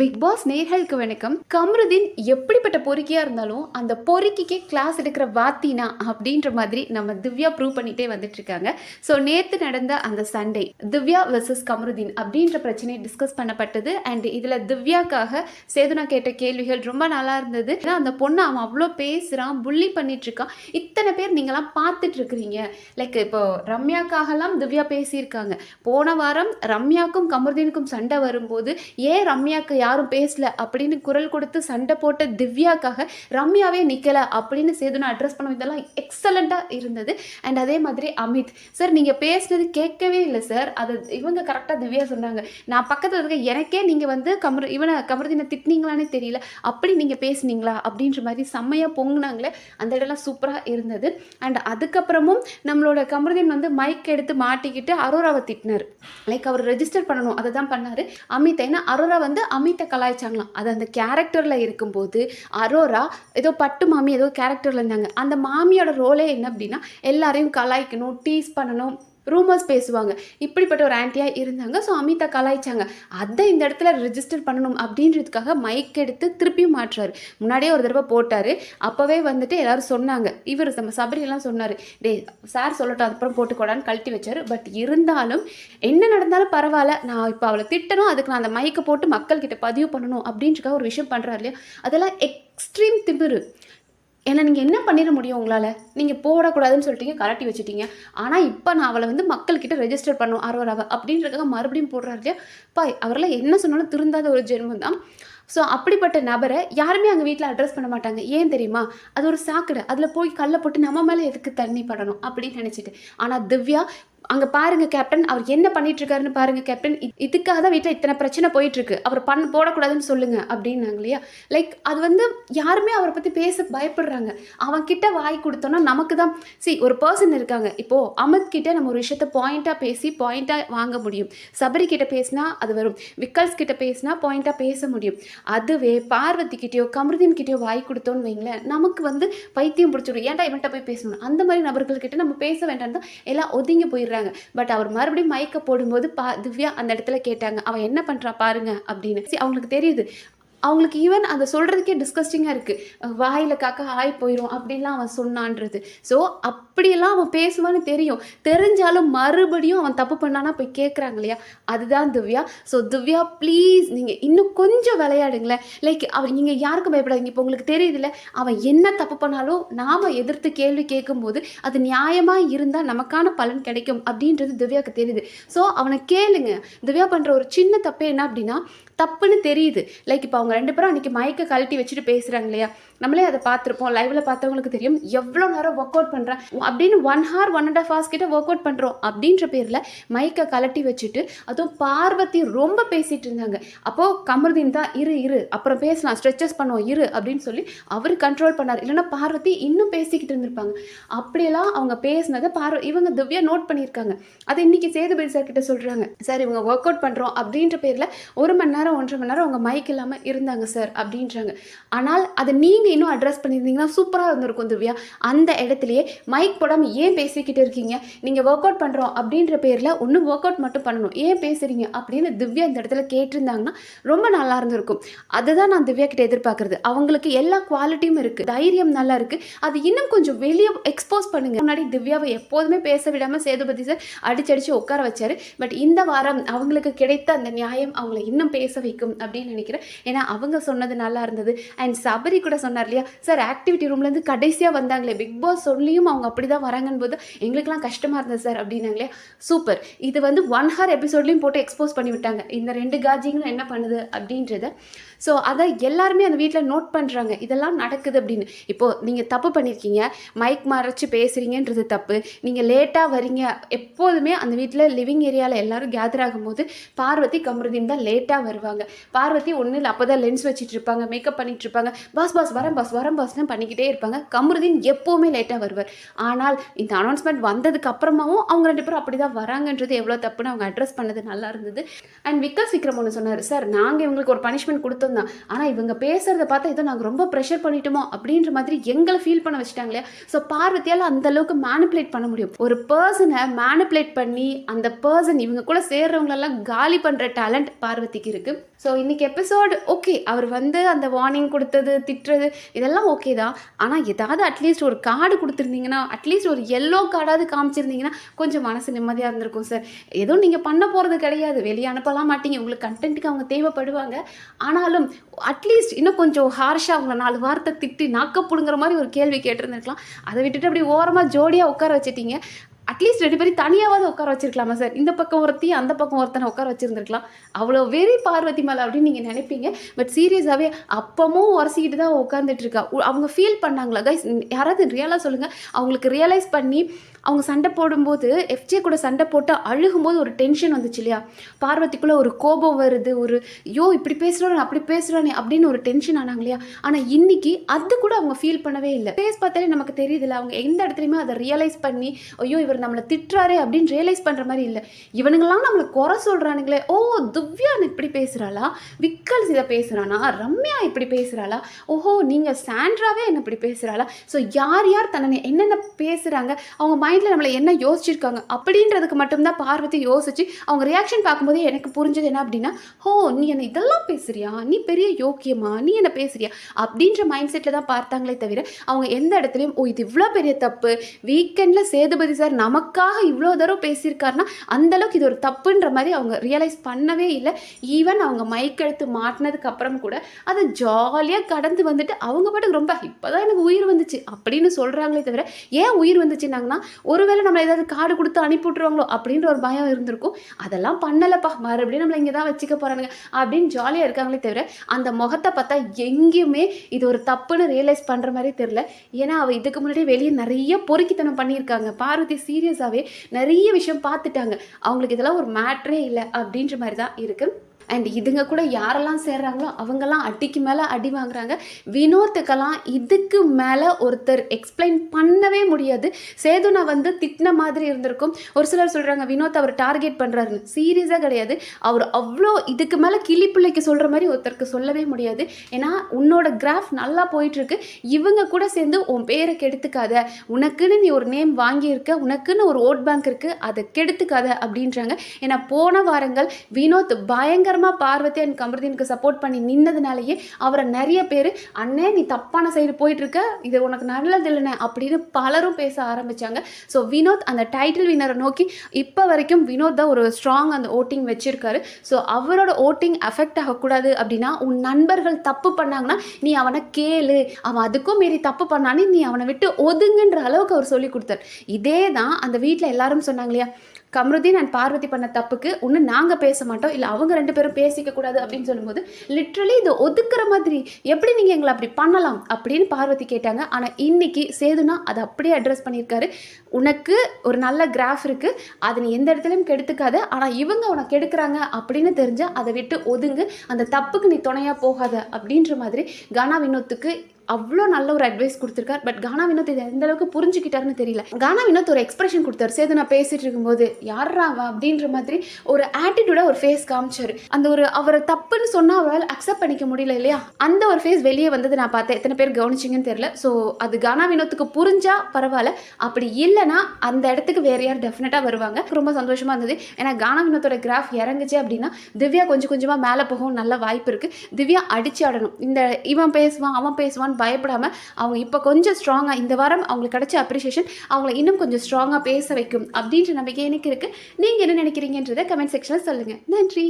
Big pass நேர்களுக்கு வணக்கம். கம்ருதீன் எப்படிப்பட்ட பொறுக்கியா இருந்தாலும் அந்த பொறுக்கிக்கே கிளாஸ் எடுக்கிற வாத்தினா அப்படின்ற மாதிரி நம்ம திவ்யா ப்ரூவ் பண்ணிட்டே வந்துட்டு இருக்காங்க ஸோ நேத்து நடந்த அந்த சண்டே திவ்யா வெர்சஸ் கம்ருதீன் அப்படின்ற பிரச்சனை டிஸ்கஸ் பண்ணப்பட்டது. அண்ட் இதுல திவ்யாக்காக சேதுனா கேட்ட கேள்விகள் ரொம்ப நல்லா இருந்தது. ஏன்னா அந்த பொண்ணு அவன் அவ்வளோ பேசுறான் புள்ளி பண்ணிட்டு இருக்கான் இத்தனை பேர் நீங்களாம் பார்த்துட்டு இருக்கிறீங்க லைக் இப்போ ரம்யாக்காகலாம் திவ்யா பேசியிருக்காங்க. போன வாரம் ரம்யாக்கும் கமருதீனுக்கும் சண்டை வரும்போது ஏன் ரம்யாக்கு யாரும் பேசல அப்படின்னு குரல் கொடுத்து சண்டை போட்ட திவ்யாக்காக ரம்யாவே நிற்கலை அப்படின்னு சேதுனா அட்ரஸ் பண்ண இதெல்லாம் எக்ஸலண்ட்டாக இருந்தது. அண்ட் அதே மாதிரி அமித். சார் நீங்கள் பேசுனது கேட்கவே இல்லை சார் அது இவங்க கரெக்டாக திவ்யா சொன்னாங்க. நான் பக்கத்தில் இருக்க எனக்கே நீங்கள் வந்து கமர் இவனை கமருதினை திட்டினீங்களானே தெரியல. அப்படி நீங்கள் பேசுனீங்களா? அப்படின்ற மாதிரி செம்மையாக பொங்குனாங்களே. அந்த இடம்லாம் சூப்பராக இருந்தது. அண்ட் அதுக்கப்புறமும் நம்மளோட கமருதீன் வந்து மைக் எடுத்து மாட்டிக்கிட்டு அரோராவை திட்டினார். லைக் அவர் ரெஜிஸ்டர் பண்ணணும். அதை தான் பண்ணார். அமித் ஏன்னா அரோரா வந்து அமித் அமித்தை கலாய்ச்சாங்களாம். அது அந்த கேரக்டரில் இருக்கும்போது அரோரா ஏதோ பட்டு மாமி ஏதோ கேரக்டரில் இருந்தாங்க. அந்த மாமியோட ரோலே என்ன அப்படின்னா எல்லாரையும் கலாய்க்கணும் டீஸ் பண்ணணும் ரூமர்ஸ் பேசுவாங்க. இப்படிப்பட்ட ஒரு ஆன்ட்டியாக இருந்தாங்க. ஸோ அமிதா கலாய்ச்சாங்க. அதை இந்த இடத்துல ரிஜிஸ்டர் பண்ணணும் அப்படின்றதுக்காக மைக் எடுத்து திருப்பியும் மாற்றுறாரு. முன்னாடியே ஒரு தடவை போட்டார். அப்போவே வந்துட்டு எல்லோரும் சொன்னாங்க. இவர் நம்ம சபரியெல்லாம் சொன்னார். டே சார் சொல்லட்டும். அதுக்கப்புறம் போட்டுக்கோடான்னு கழட்டி வச்சார். பட் இருந்தாலும் என்ன நடந்தாலும் பரவாயில்ல. நான் இப்போ அவளை திட்டணும். அதுக்கு நான் அந்த மைக்கை போட்டு மக்கள்கிட்ட பதிவு பண்ணணும். அப்படின்றக்காக ஒரு விஷயம் பண்ணுறாரு இல்லையா? அதெல்லாம் எக்ஸ்ட்ரீம் திமிரு. ஏன்னா நீங்கள் என்ன பண்ணிட முடியும் உங்களால்? நீங்கள் போடக்கூடாதுன்னு சொல்லிட்டீங்க கலட்டி வச்சுட்டீங்க. ஆனால் இப்போ நான் அவளை வந்து மக்கள்கிட்ட ரெஜிஸ்டர் பண்ணும் அறுவராவ அப்படின்றதுக்காக மறுபடியும் போடுறாரு இல்லையா? பாய் அவரெல்லாம் என்ன சொன்னாலும் திருந்தாத ஒரு ஜென்மம் தான் ஸோ அப்படிப்பட்ட நபரை யாருமே அங்கே வீட்டில் அட்ரஸ் பண்ண மாட்டாங்க. ஏன் தெரியுமா? அது ஒரு சாக்கடை. அதில் போய் கல்லை போட்டு நம்ம மேலே எதுக்கு தண்ணி படணும் அப்படின்னு நினச்சிட்டு. ஆனால் திவ்யா அங்கே பாருங்க கேப்டன் அவர் என்ன பண்ணிட்டு இருக்காருன்னு பாருங்க கேப்டன் இ- இதுக்காக தான் வீட்டில் இத்தனை பிரச்சனை போயிட்டு இருக்கு அவர் பண்ண போடக்கூடாதுன்னு சொல்லுங்க அப்படின்னாங்க இல்லையா? லைக் அது வந்து யாருமே அவரை பற்றி பேச பயப்படுறாங்க. அவன் கிட்ட வாய் கொடுத்தோன்னா நமக்கு தான். சி ஒரு பர்சன் இருக்காங்க. இப்போ அமித் கிட்ட நம்ம ஒரு விஷயத்த பாயிண்டாக பேசி பாயிண்டாக வாங்க முடியும். சபரி கிட்ட பேசினா அது வரும். விக்கல்ஸ் கிட்ட பேசினா பாயிண்டாக பேச முடியும். அதுவே பார்வதிக்கிட்டேயோ கமருதின்கிட்டயோ வாய் கொடுத்தோன்னு வைங்களேன் நமக்கு வந்து பைத்தியம் பிடிச்சிடும் ஏன்டா இவன்கிட்ட போய் பேசணும்? அந்த மாதிரி நபர்கள்கிட்ட நம்ம பேச வேண்டாம் தான் எல்லாம் ஒதுங்கி போயிடுறாங்க. பட் அவர் மறுபடியும் மயக்க போடும்போது பா திவ்யா அந்த இடத்துல கேட்டாங்க அவன் என்ன பண்ணுறான் பாருங்க அப்படின்னு. சரி அவங்களுக்கு தெரியுது அவங்களுக்கு ஈவன் அதை சொல்கிறதுக்கே டிஸ்கஸ்டிங்காக இருக்குது வாயில் காக்கா ஆய் போயிடும் அப்படின்லாம் அவன் சொன்னான்றது. ஸோ அப்படியெல்லாம் அவன் பேசுவான்னு தெரியும். தெரிஞ்சாலும் மறுபடியும் அவன் தப்பு பண்ணானா போய் கேட்குறாங்க இல்லையா? அதுதான் திவ்யா. ஸோ திவ்யா ப்ளீஸ் நீங்கள் இன்னும் கொஞ்சம் விளையாடுங்களேன். லைக் அவன் நீங்கள் யாருக்கும் பயப்படாதீங்க. இப்போ உங்களுக்கு தெரியுதுல்ல அவன் என்ன தப்பு பண்ணாலும் நாம் எதிர்த்து கேள்வி கேட்கும்போது அது நியாயமாக இருந்தால் நமக்கான பலன் கிடைக்கும் அப்படின்றது திவ்யாவுக்கு தெரியுது. ஸோ அவனை கேளுங்க. திவ்யா பண்ணுற ஒரு சின்ன தப்பு என்ன அப்படின்னா தப்புன்னு தெரியுது. லைக் இப்போ அவங்க ரெண்டு பேரும் அன்றைக்கி மைக்கை கழட்டி வச்சுட்டு பேசுகிறாங்க இல்லையா? நம்மளே அதை பார்த்துருப்போம் லைவ்ல பார்த்தவங்களுக்கு தெரியும் எவ்வளோ நேரம் ஒர்க் அவுட் பண்ணுறேன் அப்படின்னு one hour one and half hours கிட்ட ஒர்க் அவுட் பண்ணுறோம் அப்படின்ற பேரில் மைக்கை கலட்டி வச்சுட்டு அதுவும் பார்வதி ரொம்ப பேசிட்டு இருந்தாங்க. அப்போது கமருதீன் தான் இரு இரு அப்புறம் பேசலாம் ஸ்ட்ரெச்சஸ் பண்ணுவோம் இரு அப்படின்னு சொல்லி அவர் கண்ட்ரோல் பண்ணார். இல்லைன்னா பார்வதி இன்னும் பேசிக்கிட்டு இருந்திருப்பாங்க. அப்படியெல்லாம் அவங்க பேசினதை பார்வ இவங்க திவ்யா நோட் பண்ணியிருக்காங்க. அதை இன்னைக்கு சேதுபதி சார் கிட்ட சொல்கிறாங்க சார் இவங்க ஒர்க் அவுட் பண்ணுறோம் அப்படின்ற பேரில் ஒரு மணி நேரம் ஒன்றரை மணி நேரம் அவங்க மைக் இல்லாமல் இருந்தாங்க சார் அப்படின்றாங்க. ஆனால் அதை நீங்கள் இன்னும் அட்ரஸ் பண்ணியிருந்தீங்கன்னா சூப்பராக இருந்திருக்கும் திவ்யா. அந்த இடத்துலையே மைக் போடாமல் ஏன் பேசிக்கிட்டு இருக்கீங்க? நீங்கள் ஒர்க் அவுட் பண்ணுறோம் அப்படின்ற பேரில் ஒன்று ஒர்க் அவுட் மட்டும் பண்ணணும். ஏன் பேசுகிறீங்க அப்படின்னு திவ்யா இந்த இடத்துல கேட்டிருந்தாங்கன்னா ரொம்ப நல்லா இருந்திருக்கும். அதுதான் நான் திவ்யா கிட்ட எதிர்பார்க்குறது. அவங்களுக்கு எல்லா குவாலிட்டியும் இருக்குது தைரியம் நல்லா இருக்குது அது இன்னும் கொஞ்சம் வெளியே எக்ஸ்போஸ் பண்ணுங்க. முன்னாடி திவ்யாவை எப்போதுமே பேச விடாமல் சேதுபதி சார் அடிச்சடிச்சு உட்கார வச்சார். பட் இந்த வாரம் அவங்களுக்கு கிடைத்த அந்த நியாயம் அவங்களை இன்னும் பேச வைக்கும் அப்படின்னு நினைக்கிறேன். ஏன்னா அவங்க சொன்னது நல்லா இருந்தது. அண்ட் சபரி கூட சொன்ன சொன்னார் இல்லையா? சார் ஆக்டிவிட்டி ரூம்லேருந்து கடைசியாக வந்தாங்களே. பிக் பாஸ் சொல்லியும் அவங்க அப்படி தான் வராங்கன்னு போது எங்களுக்குலாம் கஷ்டமாக இருந்தது சார் அப்படின்னாங்களே. சூப்பர் இது வந்து ஒன் ஹார் எபிசோட்லேயும் போட்டு எக்ஸ்போஸ் பண்ணி விட்டாங்க. இந்த ரெண்டு காஜிங்களும் என்ன பண்ணுது அப்படின்றத. ஸோ அதை எல்லாருமே அந்த வீட்டில் நோட் பண்ணுறாங்க இதெல்லாம் நடக்குது அப்படின்னு. இப்போது நீங்கள் தப்பு பண்ணியிருக்கீங்க மைக் மறைச்சு பேசுகிறீங்கன்றது தப்பு. நீங்கள் லேட்டாக வரீங்க. எப்போதுமே அந்த வீட்டில் லிவிங் ஏரியாவில் எல்லாரும் கேதர் ஆகும்போது பார்வதி கமருதீன் தான் லேட்டாக வருவாங்க. பார்வதி ஒன்றும் இல்லை அப்போ தான் லென்ஸ் வச்சுட்டு இருப்பாங்க மேக்கப் பண்ணிட்டு இருப்பாங்க. பாஸ் பாஸ் வர வரேன் பாஸ் வரேன் பாஸ்னு பண்ணிக்கிட்டே இருப்பாங்க. கமருதீன் எப்போவுமே லேட்டாக வருவார். ஆனால் இந்த அனௌன்ஸ்மெண்ட் வந்ததுக்கு அப்புறமாவும் அவங்க ரெண்டு பேரும் அப்படி தான் வராங்கன்றது எவ்வளோ தப்புன்னு அவங்க அட்ரஸ் பண்ணது நல்லா இருந்தது. அண்ட் விக்கல் விக்ரம் ஒன்று சொன்னார் சார் நாங்கள் இவங்களுக்கு ஒரு பனிஷ்மெண்ட் கொடுத்தோம் தான். ஆனால் இவங்க பேசுகிறத பார்த்தா ஏதோ நாங்கள் ரொம்ப ப்ரெஷர் பண்ணிட்டோமோ? அப்படின்ற மாதிரி எங்களை ஃபீல் பண்ண வச்சுட்டாங்களே ஸோ பார்வதியால் அந்த அளவுக்கு மேனிப்புலேட் பண்ண முடியும். ஒரு பர்சனை மேனிப்புலேட் பண்ணி அந்த பர்சன் இவங்க கூட சேர்றவங்களெல்லாம் காலி பண்ணுற டேலண்ட் பார்வதிக்கு இருக்குது ஸோ இன்னைக்கு எபிசோடு ஓகே அவர் வந்து அந்த வார்னிங் கொடுத்தது திட்டுறது இதெல்லாம் ஓகே தான். ஆனால் ஏதாவது அட்லீஸ்ட் ஒரு கார்டு கொடுத்துருந்தீங்கன்னா அட்லீஸ்ட் ஒரு எல்லோ கார்டாவது காமிச்சிருந்தீங்கன்னா கொஞ்சம் மனசு நிம்மதியாக இருந்திருக்கும் சார் எதுவும் நீங்கள் பண்ண போகிறது கிடையாது. வெளியே அனுப்பலாம் மாட்டீங்க. உங்களுக்கு கண்டென்ட்டுக்கு அவங்க தேவைப்படுவாங்க. ஆனாலும் அட்லீஸ்ட் இன்னும் கொஞ்சம் ஹார்ஷாக அவங்கள நாலு வார்த்தை திட்டி நாக்கப்புடுங்கிற மாதிரி ஒரு கேள்வி கேட்டிருந்துருக்கலாம். அதை விட்டுட்டு அப்படி ஓரமாக ஜோடியாக உட்கார வச்சிட்டீங்க. அட்லீஸ்ட் ரெண்டு பேரும் தனியாவது உட்கார வச்சிருக்கலாமா சார் இந்த பக்கம் ஒருத்தி அந்த பக்கம் ஒருத்தனை உட்கார வச்சிருந்துருக்கலாம். அவ்வளோ வெறி பார்வதி மேலே அப்படின்னு நீங்கள் நினைப்பீங்க. பட் சீரியஸாகவே அப்பமும் உரசிக்கிட்டு தான் உட்காந்துட்டு இருக்கா. உ- அவங்க ஃபீல் பண்ணாங்களா? கைஸ் யாராவது ரியலாக சொல்லுங்கள் அவங்களுக்கு ரியலைஸ் பண்ணி அவங்க சண்டை போடும்போது எஃப்ஜே கூட சண்டை போட்டு அழுகும்போது ஒரு டென்ஷன் வந்துச்சு இல்லையா? பார்வதிக்குள்ளே ஒரு கோபம் வருது ஒரு ஐயோ இப்படி பேசுகிறானே அப்படி பேசுகிறானே அப்படின்னு ஒரு டென்ஷன் ஆனாங்க இல்லையா? ஆனால் இன்னைக்கு அது கூட அவங்க ஃபீல் பண்ணவே இல்லை. ஃபேஸ் பார்த்தாலே நமக்கு தெரியுதுல்ல அவங்க எந்த இடத்துலையுமே அதை ரியலைஸ் பண்ணி ஐயோ இவர் நம்மளை திட்டுறாரே அப்படின்னு ரியலைஸ் பண்ணுற மாதிரி இல்லை. இவனுங்களாம் நம்மளை குறை சொல்கிறானுங்களே ஓ திவ்யா இப்படி பேசுகிறாளா விக்கல்ஸ் இதை பேசுகிறானா ரம்யா இப்படி பேசுகிறாளா ஓஹோ நீங்கள் சாண்ட்ராவே என்ன இப்படி பேசுகிறாளா ஸோ யார் யார் தன்னை என்னென்ன பேசுகிறாங்க அவங்க மைண்டில் நம்மளை என்ன யோசிச்சிருக்காங்க? அப்படின்றதுக்கு மட்டும்தான் பார்வதி யோசிச்சு அவங்க ரியாக்ஷன் பார்க்கும்போதே எனக்கு புரிஞ்சது என்ன அப்படின்னா ஹோ நீ என்ன இதெல்லாம் பேசுறியா? நீ பெரிய யோக்கியமா? நீ என்ன பேசுறியா? அப்படின்ற மைண்ட் செட்டில் தான் பார்த்தாங்களே தவிர அவங்க எந்த இடத்துலையும் ஓ இது இவ்வளோ பெரிய தப்பு. வீக்கெண்டில் சேதுபதி சார் நமக்காக இவ்வளோ தடவை பேசியிருக்காருன்னா அந்தளவுக்கு இது ஒரு தப்புன்ற மாதிரி அவங்க ரியலைஸ் பண்ணவே இல்லை. ஈவன் அவங்க மைக் எடுத்து மாட்டினதுக்கு அப்புறம் கூட அதை ஜாலியாக கடந்து வந்துட்டு அவங்க பாட்டுக்கு ரொம்ப இப்போ தான் எனக்கு உயிர் வந்துச்சு அப்படின்னு சொல்கிறாங்களே தவிர ஏன் உயிர் வந்துச்சுனாங்கன்னா ஒருவேளை நம்மளை ஏதாவது கார்டு கொடுத்து அனுப்பி விட்ருவாங்களோ அப்படின்ற ஒரு பயம் இருந்திருக்கும். அதெல்லாம் பண்ணலப்பா மறுபடியும் நம்மளை இங்கே தான் வச்சுக்க போகிறானுங்க அப்படின்னு ஜாலியாக இருக்காங்களே தவிர அந்த முகத்தை பார்த்தா எங்கேயுமே இது ஒரு தப்புன்னு ரியலைஸ் பண்ணுற மாதிரி தெரில ஏன்னா அவள் இதுக்கு முன்னாடி வெளியே நிறைய பொறுக்கித்தனம் பண்ணியிருக்காங்க. பார்வதி சீ சீரியஸாகவே நிறைய விஷயம் பார்த்துட்டாங்க. அவங்களுக்கு இதெல்லாம் ஒரு மேட்ரே இல்லை அப்படின்ற மாதிரி தான் இருக்குது அண்ட் இதுங்க கூட யாரெல்லாம் சேர்றாங்களோ அவங்கெல்லாம் அடிக்கு மேலே அடி வாங்குறாங்க. வினோத்துக்கெல்லாம் இதுக்கு மேலே ஒருத்தர் எக்ஸ்பிளைன் பண்ணவே முடியாது. சேதுனா வந்து திட்டின மாதிரி இருந்திருக்கும். ஒரு சிலர் சொல்கிறாங்க வினோத் அவர் டார்கெட் பண்ணுறாருன்னு சீரியஸாக கிடையாது. அவர் அவ்வளோ இதுக்கு மேலே கிளி பிள்ளைக்கு சொல்கிற மாதிரி ஒருத்தருக்கு சொல்லவே முடியாது. ஏன்னா உன்னோட கிராஃப் நல்லா போயிட்டுருக்கு. இவங்க கூட சேர்ந்து உன் பேரை கெடுத்துக்காத. உனக்குன்னு நீ ஒரு நேம் வாங்கியிருக்க. உனக்குன்னு ஒரு ஓட் பேங்க் இருக்குது அதை கெடுத்துக்காத அப்படின்றாங்க. ஏன்னா போன வாரங்கள் வினோத் பயங்கரமாக பார்வதி அண்ட் கமருதீனுக்கு சப்போர்ட் பண்ணி நின்னதுனாலேயே அவரை நிறைய பேர் அண்ணே நீ தப்பான சைடு போயிட்டுருக்க. இது உனக்கு நல்லது இல்லைண்ணே அப்படின்னு பலரும் பேச ஆரம்பிச்சாங்க. ஸோ வினோத் அந்த டைட்டில் வினரை நோக்கி இப்போ வரைக்கும் வினோத் தான் ஒரு ஸ்ட்ராங் அந்த ஓட்டிங் வச்சுருக்காரு. ஸோ அவரோட ஓட்டிங் அஃபெக்ட் ஆகக்கூடாது அப்படின்னா உன் நண்பர்கள் தப்பு பண்ணாங்கன்னா நீ அவனை கேளு. அவன் அதுக்கும் மீறி தப்பு பண்ணானே நீ அவனை விட்டு ஒதுங்குன்ற அளவுக்கு அவர் சொல்லி கொடுத்தார். இதே தான் அந்த வீட்டில் எல்லாரும் சொன்னாங்க இல்லையா? கம்ருதீன் அண்ட் பார்வதி பண்ண தப்புக்கு ஒன்று நாங்கள் பேச மாட்டோம். இல்லை அவங்க ரெண்டு பேரும் பேசிக்க கூடாது அப்படின்னு சொல்லும்போது லிட்ரலி இதை ஒதுக்குற மாதிரி எப்படி நீங்கள் எங்களை அப்படி பண்ணலாம் அப்படின்னு பார்வதி கேட்டாங்க. ஆனால் இன்னைக்கு சேதுனா அதை அப்படியே அட்ரஸ் பண்ணியிருக்காரு. உனக்கு ஒரு நல்ல கிராஃப் இருக்குது அதை நீ எந்த இடத்துலையும் கெடுத்துக்காத. ஆனால் இவங்க உனக்கு கெடுக்குறாங்க அப்படின்னு தெரிஞ்சால் அதை விட்டு ஒதுங்கு. அந்த தப்புக்கு நீ துணையாக போகாத அப்படின்ற மாதிரி கனா வினோத்துக்கு அவ்வளோ நல்ல ஒரு அட்வைஸ் கொடுத்துருக்கார். பட் கானா வினோத் இதை எந்த அளவுக்கு புரிஞ்சுக்கிட்டாருன்னு தெரியல. கானா வினோத் ஒரு எக்ஸ்பிரஷன் கொடுத்தாரு. சேது நான் பேசிட்டு இருக்கும்போது யாரா அப்படின்ற மாதிரி ஒரு ஆட்டிடியூடா ஒரு ஃபேஸ் காமிச்சாரு. அந்த ஒரு அவரை தப்புன்னு சொன்னா அவரால் அக்செப்ட் பண்ணிக்க முடியல இல்லையா? அந்த ஒரு ஃபேஸ் வெளியே வந்தது நான் பார்த்தேன். எத்தனை பேர் கவனிச்சிங்கன்னு தெரியல. ஸோ அது கானா வினோத்துக்கு புரிஞ்சா பரவாயில்ல. அப்படி இல்லைன்னா அந்த இடத்துக்கு வேற யார் டெஃபினட்டாக வருவாங்க. ரொம்ப சந்தோஷமா இருந்தது. ஏன்னா கானா வினோத்தோட கிராஃப் இறங்குச்சு அப்படின்னா திவ்யா கொஞ்சம் கொஞ்சமாக மேலே போகவும் நல்ல வாய்ப்பு இருக்கு. திவ்யா அடிச்சு ஆடணும். இந்த இவன் பேசுவான் அவன் பேசுவான் பயப்படாம அவங்க இப்போ கொஞ்சம் ஸ்ட்ராங்காக இந்த வாரம் அவங்களுக்கு கிடைச்ச அப்ரிஷியேஷன் அவங்கள இன்னும் கொஞ்சம் ஸ்ட்ராங்காக பேச வைக்கும் அப்படின்ற நம்பிக்கை எனக்கு இருக்கு. நீங்கள் என்ன நினைக்கிறீங்கன்றதை கமெண்ட் செக்ஷனில் சொல்லுங்கள் நன்றி.